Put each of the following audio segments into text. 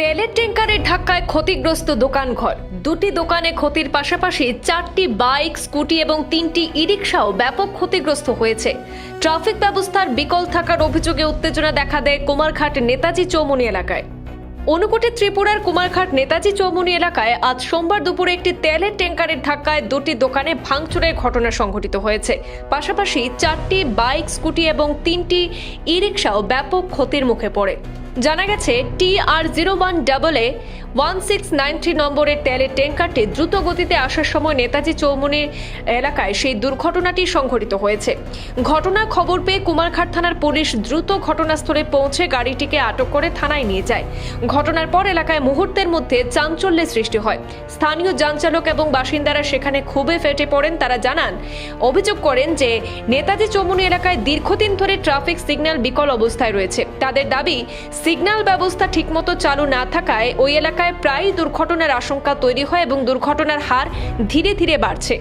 তেলের ট্যাঙ্কারের ধাক্কায় ক্ষতিগ্রস্ত দোকানঘর। দুটি দোকানে ক্ষতির পাশাপাশি চারটি বাইক, স্কুটি এবং তিনটি ই রিক্সাও ব্যাপক ক্ষতিগ্রস্ত হয়েছে। ট্রাফিক ব্যবস্থার বিকল থাকার অভিযোগে উত্তেজনা দেখা দেয় কুমারঘাট নেতাজি চৌমুনি এলাকায়। অনুকূটে ত্রিপুরার কুমারঘাট নেতাজি চৌমুনি এলাকায় আজ সোমবার দুপুরে একটি তেলের ট্যাঙ্কারের ধাক্কায় দুটি দোকানে ভাঙচুরের ঘটনা সংঘটিত হয়েছে। পাশাপাশি চারটি বাইক, স্কুটি এবং তিনটি ই রিক্সাও ব্যাপক ক্ষতির মুখে পড়ে। জানা গেছে T R zero one double A one six nine three নম্বরের তেলের ট্যাঙ্কারটি দ্রুত গতিতে আসার সময় নেতাজি চৌমুনির এলাকায় সেই দুর্ঘটনাটি সংঘটিত হয়েছে। ঘটনার খবর পেয়ে কুমারঘাট থানার পুলিশ দ্রুত ঘটনাস্থলে পৌঁছে গাড়িটিকে আটক করে থানায় নিয়ে যায়। ঘটনার পর এলাকায় মুহূর্তের মধ্যে চাঞ্চল্যের সৃষ্টি হয়। স্থানীয় যানচালক এবং বাসিন্দারা সেখানে খুবই ফেটে পড়েন। তারা জানান, অভিযোগ করেন যে নেতাজি চৌমুনি এলাকায় দীর্ঘদিন ধরে ট্রাফিক সিগন্যাল বিকল অবস্থায় রয়েছে। তাদের দাবি, সিগন্যাল ব্যবস্থা ঠিকমতো চালু না থাকায় ওই এলাকায় প্রায়ই দুর্ঘটনার আশঙ্কা তৈরি হয় এবং দুর্ঘটনার হার ধীরে ধীরে বাড়ছে।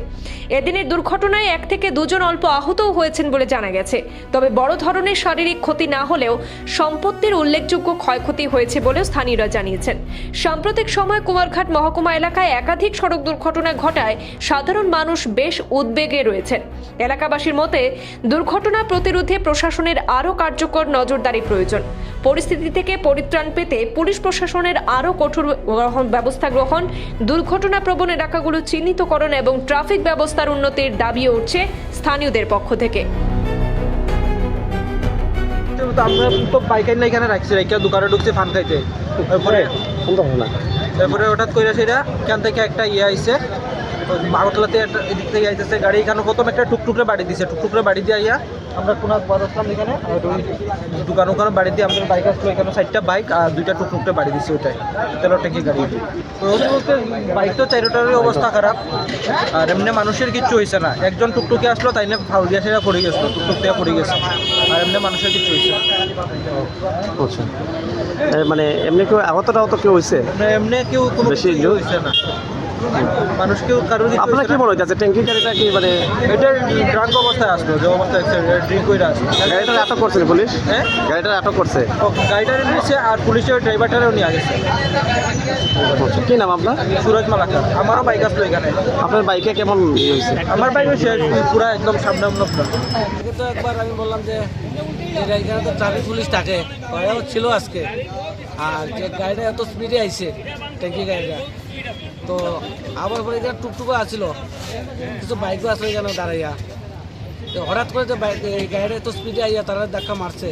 এদিনের দুর্ঘটনায় এক থেকে দুজন অল্প আহতও হয়েছেন বলে জানা গেছে। তবে বড় ধরনের শারীরিক ক্ষতি না হলেও সম্পত্তির উল্লেখযোগ্য ক্ষয়ক্ষতি হয়েছে বলেও স্থানীয়রা জানিয়েছেন। সাম্প্রতিক সময় কুমারঘাট মহকুমা এলাকায় একাধিক সড়ক দুর্ঘটনা ঘটায় সাধারণ মানুষ বেশ উদ্বেগে রয়েছেন। এলাকাবাসীর মতে, দুর্ঘটনা প্রতিরোধে প্রশাসনের আরও কার্যকর নজরদারি প্রয়োজন। পরিস্থিতি থেকে পরিত্রাণ পেতে পুলিশ প্রশাসনের আরও কঠোর ব্যবস্থা গ্রহণ, দুর্ঘটনা প্রবণ এলাকাগুলো চিহ্নিতকরণ এবং ট্রাফিক ব্যবস্থার উন্নতির দাবিও উঠছে স্থানীয়দের পক্ষ থেকে। আমরা রাখছি হঠাৎ করে সেটা এখান থেকে একটা ইয়ে আইছে? আগরতলাতে একটা এদিক থেকে আইতেছে গাড়ি এখানে প্রথম একটা টুকটুকরে বাড়ি দিছে। টুকটুকরে বাড়ি দিয়ে আইয়া আমরা কোন আসলাম এখানে দোকান ওখানে বাড়ি দিয়ে আমাদের বাইক আসলো এখানে চারটা বাইক আর দুইটা টুকটুকরে বাড়ি দিছে ওইটাই। তেরো টাকি গাড়ি। বলতে বাইক তো চারোটারই অবস্থা খারাপ। আর এমনি মানুষের কিচ্ছু হয়েছে না। একজন টুকটুকি আসলো তাই না ফাউল দিয়া সেটা পড়ে গেছিল টুকটুক থেকে পড়ে গেছে। আর এমনি মানুষের কিচ্ছু হয়েছে। আচ্ছা। মানে এমনি কেউ আহত টাহত কেউ হয়েছে মানে এমনি কেউ কোনো বেশি হয়েছে না। মানুষ কেউ কারোর আপনার কি মনে হচ্ছে? ট্যাঙ্কি গাড়িটা কি মানে এটা ড্রাঙ্ক অবস্থায় আসলো যে অবস্থায় ড্রিঙ্ক করে আসলো। গাড়িটা আটক করছে পুলিশ? হ্যাঁ? গাড়িটা আটক করছে? ও, গাড়িটারে নিয়েছে আর পুলিশের ড্রাইভারটারেও নিয়ে গেছে। আচ্ছা, কি নাম আপনার? সুরজ মালাকার। আমারও বাইক আসলো এখানে। আপনার বাইকে কেমন হয়েছে? আমার বাইক শেষ পুরা একদম সামনে সামনে তো একবার আমি বললাম যে এখানে তো ট্রাফিক পুলিশ থাকে। ছিল আজকে। আর যে গাড়িটা এত স্পিডে আইছে ট্যাঙ্কি গাড়িটা। তো আবার পরে এখানে টুকটুকও আসছিল কিছু বাইকও আসলো এখানে দাঁড়াইয়া। তো হঠাৎ করে যে বাইক এই গাড়িটা এত স্পিডে আইয়া তারা ধাক্কা মারছে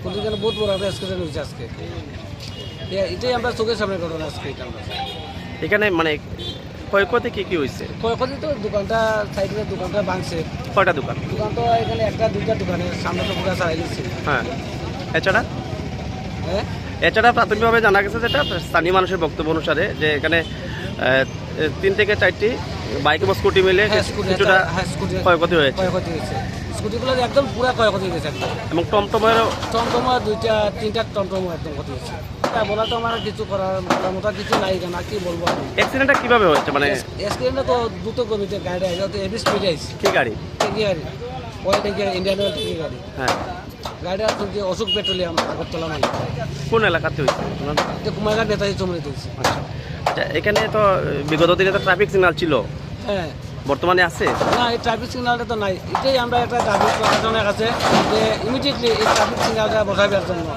কিন্তু এখানে বহুত বড় একটা অ্যাক্সিডেন্ট হয়েছে আজকে। এটাই আমরা চোখের সামনে ঘটনা আজকে এটা আমরা। এখানে মানে ক্ষয়ক্ষতি কি কি হয়েছে ক্ষয়ক্ষতি তো দোকানটা সাইডের দোকানটা ভাঙছে। কয়টা দোকান? দোকান তো এখানে একটা দুইটা দোকানে সামনে তো পুরো সারাই গেছে হ্যাঁ। এছাড়া? হ্যাঁ? এছাড়া প্রাথমিকভাবে জানা গেছে যেটা স্থানীয় মানুষের বক্তব্য অনুসারে যে এখানে তিন থেকে চারটি বাইক এবং স্কুটি মিলে হ্যাঁ, কিছুটা হ্যাঁ। ক্ষয়ক্ষতি হয়েছে। ক্ষয়ক্ষতি হয়েছে। স্কুটিগুলো একদম পুরো ক্ষয়ক্ষতি হয়েছে একদম। এবং টমটমেরও টমটমা দুইটা তিনটা টমটম একদম ক্ষতি হয়েছে। তা বলা তো আমার কিছু করার মতো কিছু নাই কেন কি বলব আমি? অ্যাক্সিডেন্টটা কীভাবে হয়েছে? মানে এক্সিডেন্টে তো দ্রুত গতিতে গাড়ি আছে তো হেভি স্পিডে আইছে কি গাড়ি? ট্যাঙ্কি গাড়ি। ওই ট্যাঙ্কি ইন্ডিয়ান অয়েল ট্যাঙ্কি গাড়ি। হ্যাঁ। গাড়ি আসছে যে অশোক পেট্রোলিয়াম আগরতলা মানে কোন এলাকাতে হয়েছে? কুমারঘাট নেতাজি চমড়ে দিয়েছে আচ্ছা আচ্ছা, এখানে তো বিগত দিনে তো ট্রাফিক সিগন্যাল ছিল। হ্যাঁ। বর্তমানে আছে? না এই ট্রাফিক সিগন্যালটা তো নাই। এটাই আমরা একটা দাবি প্রশাসনের কাছে যে ইমিডিয়েটলি এই ট্রাফিক সিগন্যালটা বসাবার জন্য।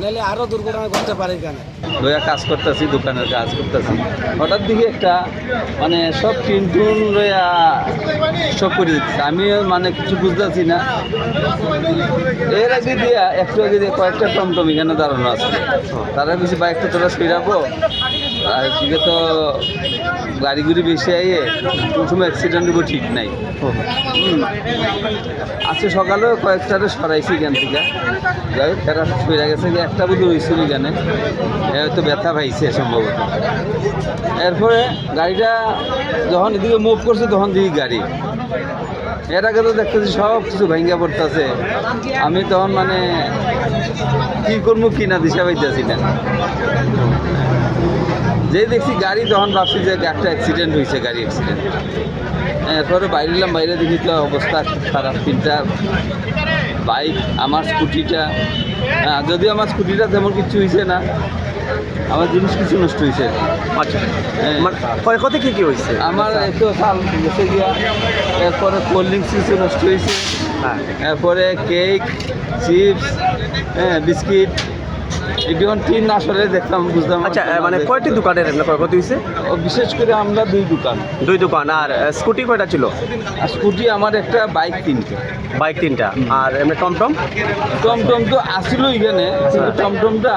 নাহলে আরও দুর্ঘটনা ঘটতে পারে এখানে। লইয়া কাজ করতেছি দোকানের কাজ করতেছি। হঠাৎ দিকে একটা মানে সব টিন টুন লইয়া সব করে দিচ্ছে। আমি মানে কিছু বুঝতেছি না। এর আগে দিয়া একটু আগে দিয়ে কয়েকটা টমটম এখানে দাঁড়ানো আছে। তারা বেশি বাইকটা তোরা ফিরাবো আর এদিকে তো গাড়ি গুড়ি বেশি আইয়ে কোন সময় অ্যাক্সিডেন্ট হব ঠিক নাই। আজকে সকালেও কয়েকটারে সরাইছি এখান থেকে। যাই হোক তারা ফিরে গেছে যে একটা বুধ হয়েছিল এখানে। হয়তো ব্যথা পাইছে সম্ভবত। এরপরে গাড়িটা যখন এদিকে মুভ করছে তখন দিই গাড়ি। এর আগে তো দেখতেছি সব কিছু ভেঙ্গা পড়তেছে। আমি তখন মানে কি করব কি না দিশা পাইতেছি না। যে দেখছি গাড়ি তখন ভাবছি যে একটা অ্যাক্সিডেন্ট হয়েছে গাড়ি অ্যাক্সিডেন্ট এরপরে বাইরে এলাম বাইরে দেখি তো অবস্থা খারাপ। তিনটা বাইক আমার স্কুটিটা হ্যাঁ, যদিও আমার স্কুটিটা তেমন কিছু হয়েছে না আমার জিনিস কিছু নষ্ট হয়েছে আচ্ছা। হ্যাঁ। ক্ষয়ক্ষতি কি কি হয়েছে আমার একটু চাল গেছে গিয়া এরপরে কোল্ড ড্রিঙ্কস কিছু নষ্ট হয়েছে হ্যাঁ। এরপরে কেক চিপস হ্যাঁ বিস্কিট এগুলো টিন আসলে দেখতাম বুঝতাম আচ্ছা মানে কয়টি দোকানের এমনি ক্ষয়ক্ষতি হয়েছে? ও, বিশেষ করে আমরা দুই দোকান। দুই দোকান আর স্কুটি কয়টা ছিল? স্কুটি আমার একটা বাইক তিনটে। বাইক তিনটা আর এমনি টমটম? টমটম তো আসিল এখানে কিন্তু টমটমটা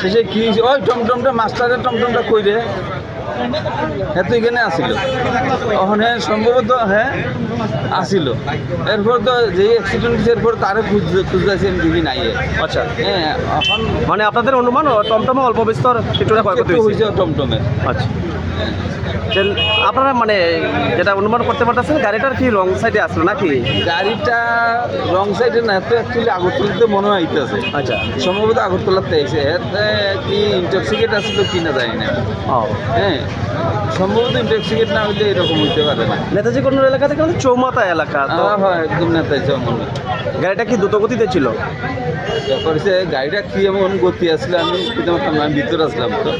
শেষে কি ওই টমটমটা মাস্টারের টমটমটা কইরে হ্যাঁ তো এখানে আসিল। ওখানে সম্ভবত হ্যাঁ আসিল। এরপর তো যে অ্যাক্সিডেন্ট হয়েছে এরপর তারে খুঁজতে খুঁজতেছি আমি দেখি নাই আচ্ছা। হ্যাঁ এখন মানে আপনাদের অনুমান টমটমে অল্প বিস্তর কিছুটা ক্ষয়ক্ষতি একটু হয়েছে টমটমে। আচ্ছা। তেল আপনারা মানে যেটা অনুমান করতে পারতেছেন গাড়িটার কি রং সাইডে আসলো নাকি? গাড়িটা রং সাইডে না তো অ্যাকচুয়ালি আগরতলাতে মনে হইতেছে আচ্ছা। সম্ভবত আগরতলাতে এসে এতে কি ইন্টক্সিকেট আসছিল কি না জানি না। হ্যাঁ সম্ভবত ইন্টক্সিকেট না হইলে এরকম হইতে পারে না। নেতাজি কোন এলাকা থেকে চৌমাথা এলাকা তো হ্যাঁ হয় একদম নেতাই মনে গাড়িটা কি দ্রুতগতিতে ছিল? তারপরে গাড়িটা কি এমন গতি আসলে আমি ভিতরে আসলাম তো।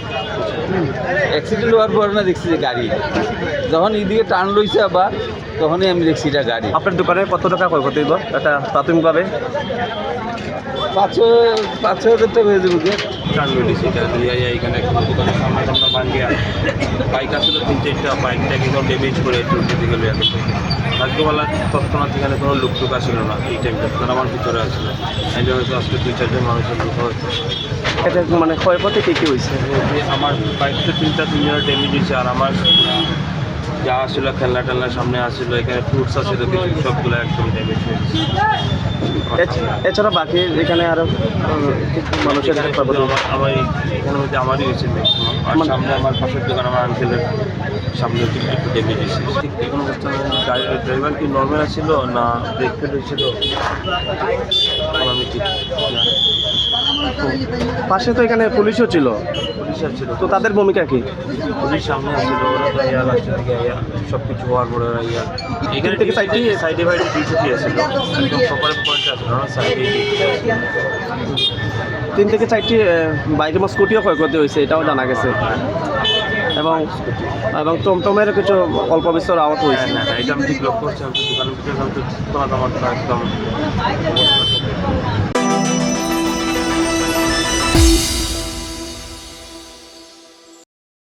অ্যাক্সিডেন্ট হওয়ার পর না দেখছি যে গাড়ি। যখন এইদিকে টান লইছে আবার তখনই আমি দেখছি এটা গাড়ি। আপনার দোকানে কত টাকা ক্ষয়ক্ষতি হইব? এটা প্রাথমিকভাবে? পাঁচ পাঁচ ছয় হাজার টাকা হয়ে যাবে? টার্ন সেটা দিয়ে এখানে একটা দোকানের সামনে সামনে ভাঙ্গিয়া বাইক আসলে তিন চারটা বাইকটাকে কেউ ড্যামেজ করে চলতে দিকে লইয়া গেছে। ভাগ্যবালা তৎক্ষণাৎ এখানে কোনো লোক টোক আসছিল না এই টাইমটা তারা আমার ভিতরে আসলে। আমি হয়তো আজকে দুই চারজন মানুষের লোক হয়তো এটা মানে ক্ষয়ক্ষতি কি কি হয়েছে? যে আমার বাইকটা তিনটা তিনজনের ড্যামেজ হয়েছে আর আমার যা আসছিল খেলনা টেলনা সামনে আসছিল এখানে ফ্রুটস আসছিল কিছু সবগুলো একদম ড্যামেজ হয়েছে। এছাড়া বাকি এখানে আরও কিছু মানুষের আমার এখানে মধ্যে আমারই হয়েছে ম্যাক্সিমাম আর মানে- সামনে আমার পাশের দোকান আমার আঙ্কেলের সামনে একটু ড্যামেজ হয়েছে। ঠিক কোনো অবস্থা গাড়ির ড্রাইভার কি নর্মাল ছিল না ব্রেক ফেল হয়েছিল? আমি ঠিক। পাশে তো এখানে পুলিশও ছিল। পুলিশ ছিল তো তাদের ভূমিকা কি? পুলিশ সামনে আসছিল ওরা তো ইয়া লাস্টের দিকে ইয়া সব কিছু হওয়ার পরে ওরা ইয়া এখানে থেকে সাইডে সাইডে বাইডে ডিউটি আসছিল একদম সকালে পয়েন্টে আসছিল না সাইডে তিন থেকে চারটি বাইক এবং স্কুটিও ক্ষয়ক্ষতি হয়েছে এটাও জানা গেছে। এবং এবং টমটমের কিছু অল্প বিস্তর আহত হয়েছে। হ্যাঁ হ্যাঁ এটা আমি ঠিক লক্ষ্য করছি আমি একদম